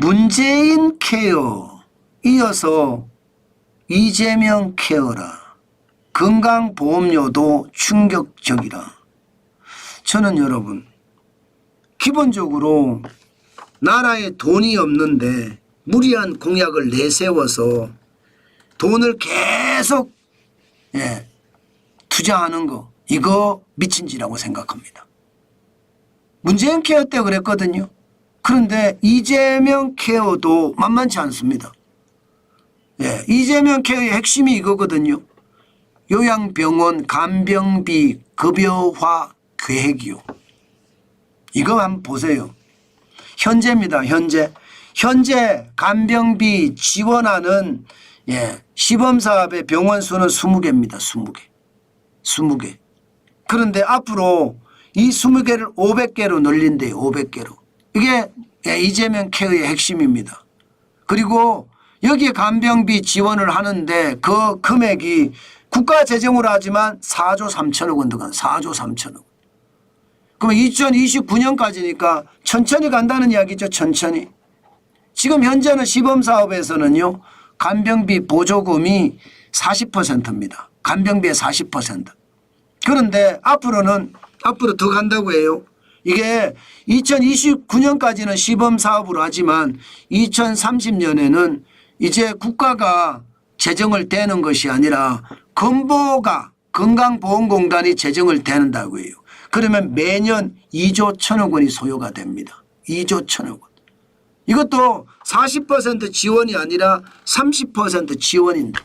문재인 케어 이어서 이재명 케어라. 건강보험료도 충격적이라. 저는 여러분 기본적으로 나라에 돈이 없는데 무리한 공약을 내세워서 돈을 계속 예, 투자하는 거 이거 미친 짓이라고 생각합니다. 문재인 케어 때 그랬거든요. 그런데 이재명 케어도 만만치 않습니다. 예, 이재명 케어의 핵심이 이거거든요. 요양병원 간병비 급여화 계획이요. 이거 한번 보세요. 현재입니다. 현재. 현재 간병비 지원하는 예, 시범사업의 병원 수는 20개입니다. 20개. 20개. 그런데 앞으로 이 20개를 500개로 늘린대요. 500개로. 이게 예, 이재명 케어의 핵심입니다. 그리고 여기에 간병비 지원을 하는데 그 금액이 국가 재정으로 하지만 4조 3천억 원 들어간 4조 3천억 원. 그럼 2029년까지니까 천천히 간다는 이야기죠. 천천히. 지금 현재는 시범사업에서는요. 간병비 보조금이 40%입니다. 간병비의 40%. 그런데 앞으로는 앞으로 더 간다고 해요. 이게 2029년까지는 시범 사업으로 하지만 2030년에는 이제 국가가 재정을 대는 것이 아니라 건보가 건강보험공단이 재정을 대는다고 해요. 그러면 매년 2조 천억 원이 소요가 됩니다. 2조 천억 원. 이것도 40% 지원이 아니라 30% 지원인데.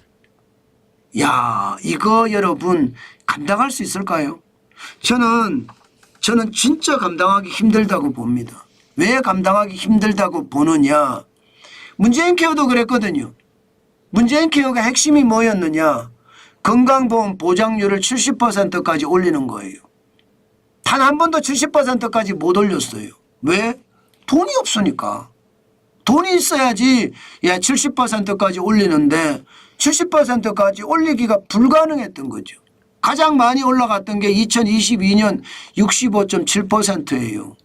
야, 이거 여러분 감당할 수 있을까요? 저는 저는 진짜 감당하기 힘들다고 봅니다. 왜 감당하기 힘들다고 보느냐? 문재인 케어도 그랬거든요. 문재인 케어가 핵심이 뭐였느냐? 건강보험 보장률을 70%까지 올리는 거예요. 단 한 번도 70%까지 못 올렸어요. 왜? 돈이 없으니까. 돈이 있어야지 야 70%까지 올리는데 70%까지 올리기가 불가능했던 거죠. 가장 많이 올라갔던 게 2022년 65.7%예요.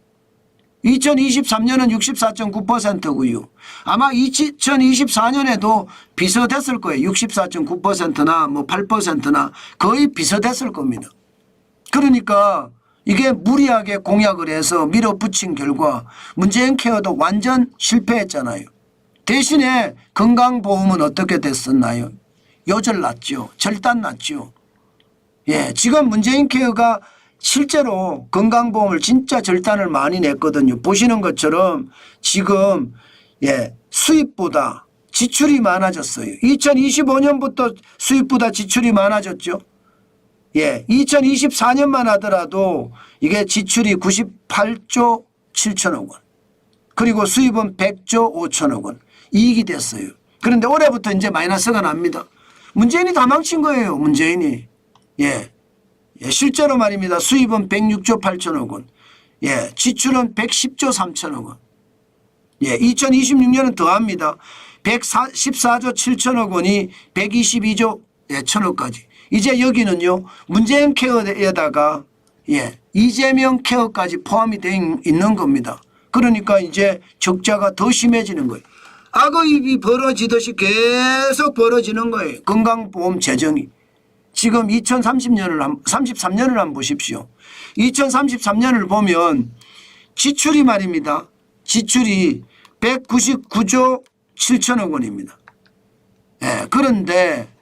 2023년은 64.9%고요. 아마 2024년에도 비슷했을 거예요. 64.9%나 뭐 8%나 거의 비슷했을 겁니다. 그러니까 이게 무리하게 공약을 해서 밀어붙인 결과 문재인 케어도 완전 실패했잖아요. 대신에 건강보험은 어떻게 됐었나요? 요절 났죠. 절단 났죠. 예, 지금 문재인 케어가 실제로 건강보험을 진짜 절단을 많이 냈거든요. 보시는 것처럼 지금 예, 수입보다 지출이 많아졌어요. 2025년부터 수입보다 지출이 많아졌죠. 예, 2024년만 하더라도 이게 지출이 98조 7천억 원. 그리고 수입은 100조 5천억 원. 이익이 됐어요. 그런데 올해부터 이제 마이너스가 납니다. 문재인이 다 망친 거예요. 문재인이. 예. 예, 실제로 말입니다. 수입은 106조 8천억 원. 예, 지출은 110조 3천억 원. 예, 2026년은 더합니다. 114조 7천억 원이 122조 예, 천억까지. 이제 여기는요, 문재인 케어에다가 예, 이재명 케어까지 포함이 되어 있는 겁니다. 그러니까 이제 적자가 더 심해지는 거예요. 악의 입이 벌어지듯이 계속 벌어지는 거예요. 건강보험 재정이. 지금 2030년을 한, 33년을 한번 보십시오. 2033년을 보면 지출이 말입니다. 지출이 199조 7천억 원입니다. 예, 그런데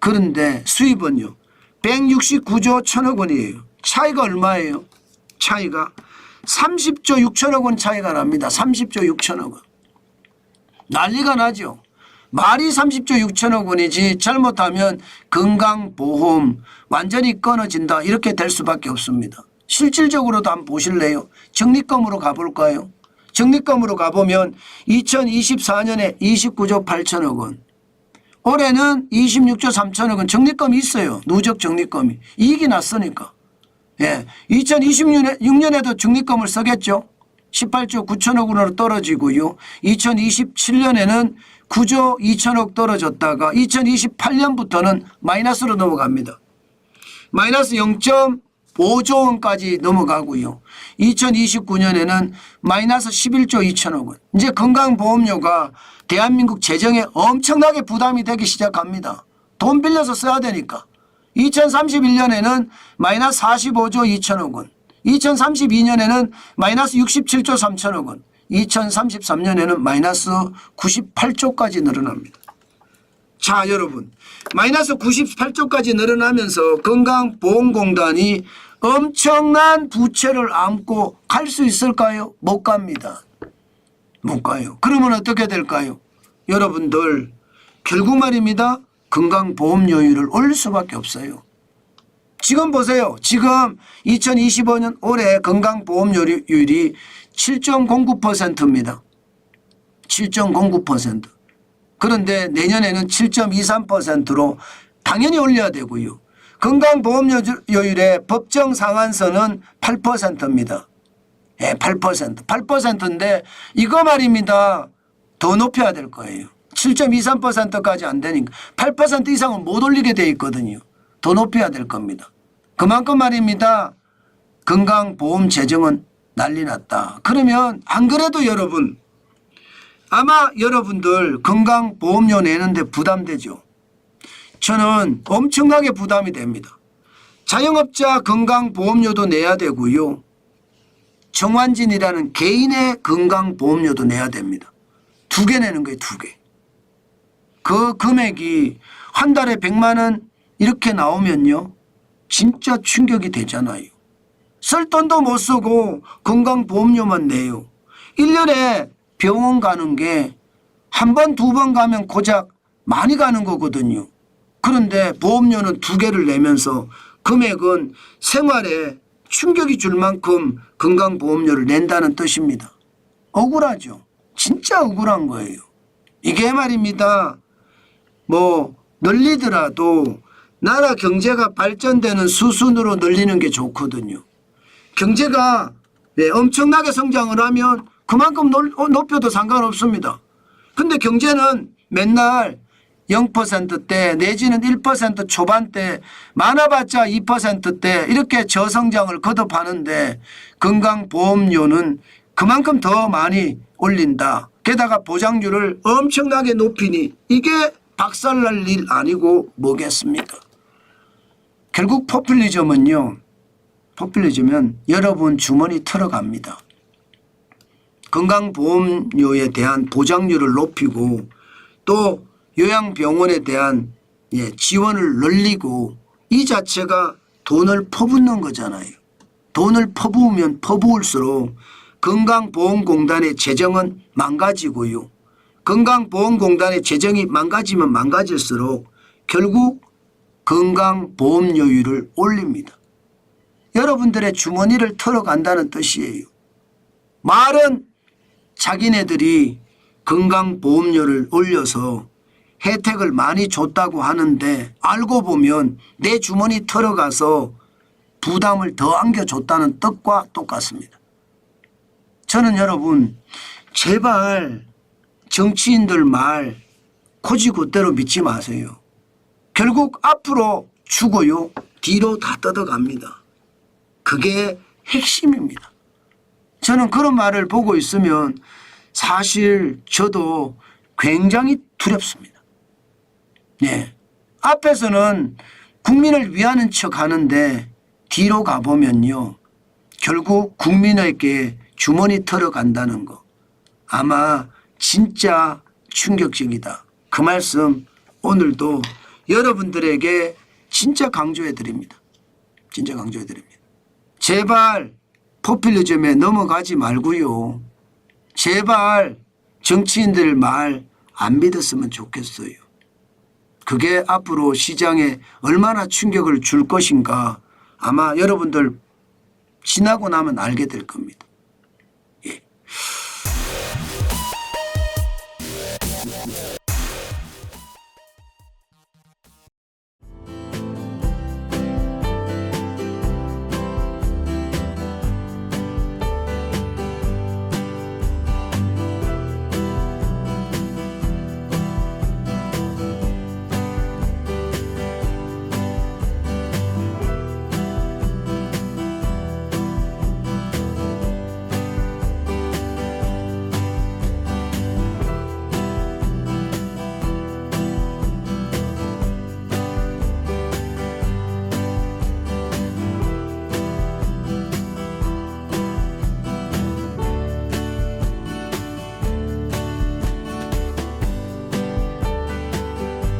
그런데 수입은요. 169조 1천억 원이에요. 차이가 얼마예요? 차이가 30조 6천억 원 차이가 납니다. 30조 6천억 원. 난리가 나죠. 말이 30조 6천억 원이지 잘못하면 건강보험 완전히 끊어진다 이렇게 될 수밖에 없습니다. 실질적으로도 한번 보실래요? 적립금으로 가볼까요? 적립금으로 가보면 2024년에 29조 8천억 원 올해는 26조 3천억 원 적립금이 있어요. 누적 적립금이. 이익이 났으니까. 예. 2026년에 6년에도 적립금을 쓰겠죠. 18조 9천억 원으로 떨어지고요. 2027년에는 9조 2천억 떨어졌다가 2028년부터는 마이너스로 넘어갑니다. 마이너스 0. 5조 원까지 넘어가고요. 2029년에는 마이너스 11조 2천억 원. 이제 건강보험료가 대한민국 재정에 엄청나게 부담이 되기 시작합니다. 돈 빌려서 써야 되니까. 2031년에는 마이너스 45조 2천억 원. 2032년에는 마이너스 67조 3천억 원. 2033년에는 마이너스 98조까지 늘어납니다. 자, 여러분. 마이너스 98조까지 늘어나면서 건강보험공단이 엄청난 부채를 안고 갈 수 있을까요? 못 갑니다. 못 가요. 그러면 어떻게 될까요? 여러분들, 결국 말입니다. 건강보험료율을 올릴 수밖에 없어요. 지금 보세요. 지금 2025년 올해 건강보험료율이 7.09%입니다. 7.09%. 그런데 내년에는 7.23%로 당연히 올려야 되고요. 건강보험료율의 법정 상한선은 8%입니다. 예, 8%. 8%인데 이거 말입니다. 더 높여야 될 거예요. 7.23%까지 안 되니까 8% 이상은 못 올리게 돼 있거든요. 더 높여야 될 겁니다. 그만큼 말입니다. 건강보험 재정은 난리 났다. 그러면 안 그래도 여러분 아마 여러분들 건강보험료 내는데 부담되죠. 저는 엄청나게 부담이 됩니다. 자영업자 건강보험료도 내야 되고요. 정환진이라는 개인의 건강보험료도 내야 됩니다. 두 개 내는 거예요, 두 개. 그 금액이 한 달에 100만 원 이렇게 나오면요. 진짜 충격이 되잖아요. 쓸 돈도 못 쓰고 건강보험료만 내요. 1년에 병원 가는 게 한 번, 두 번 가면 고작 많이 가는 거거든요. 그런데 보험료는 두 개를 내면서 금액은 생활에 충격이 줄 만큼 건강보험료를 낸다는 뜻입니다. 억울하죠. 진짜 억울한 거예요. 이게 말입니다. 뭐 늘리더라도 나라 경제가 발전되는 수순으로 늘리는 게 좋거든요. 경제가 네, 엄청나게 성장을 하면 그만큼 놀- 어, 높여도 상관없습니다. 근데 경제는 맨날 0%대 내지는 1% 초반대 많아봤자 2%대 이렇게 저성장을 거듭하는데 건강보험료는 그만큼 더 많이 올린다. 게다가 보장률을 엄청나게 높이니 이게 박살날 일 아니고 뭐겠습니까? 결국 포퓰리즘은요. 포퓰리즘은 여러분 주머니 털어갑니다. 건강보험료에 대한 보장률을 높이고 또 요양병원에 대한 예, 지원을 늘리고 이 자체가 돈을 퍼붓는 거잖아요. 돈을 퍼부으면 퍼부을수록 건강보험공단의 재정은 망가지고요. 건강보험공단의 재정이 망가지면 망가질수록 결국 건강보험료율을 올립니다. 여러분들의 주머니를 털어간다는 뜻이에요. 말은 자기네들이 건강보험료를 올려서 혜택을 많이 줬다고 하는데 알고 보면 내 주머니 털어가서 부담을 더 안겨줬다는 뜻과 똑같습니다. 저는 여러분 제발 정치인들 말 코지굿대로 믿지 마세요. 결국 앞으로 죽어요. 뒤로 다 뜯어갑니다. 그게 핵심입니다. 저는 그런 말을 보고 있으면 사실 저도 굉장히 두렵습니다. 예. 앞에서는 국민을 위하는 척 하는데 뒤로 가보면요. 결국 국민에게 주머니 털어간다는 거. 아마 진짜 충격적이다. 그 말씀 오늘도 여러분들에게 진짜 강조해 드립니다. 진짜 강조해 드립니다. 제발 포퓰리즘에 넘어가지 말고요. 제발 정치인들 말 안 믿었으면 좋겠어요. 그게 앞으로 시장에 얼마나 충격을 줄 것인가 아마 여러분들 지나고 나면 알게 될 겁니다.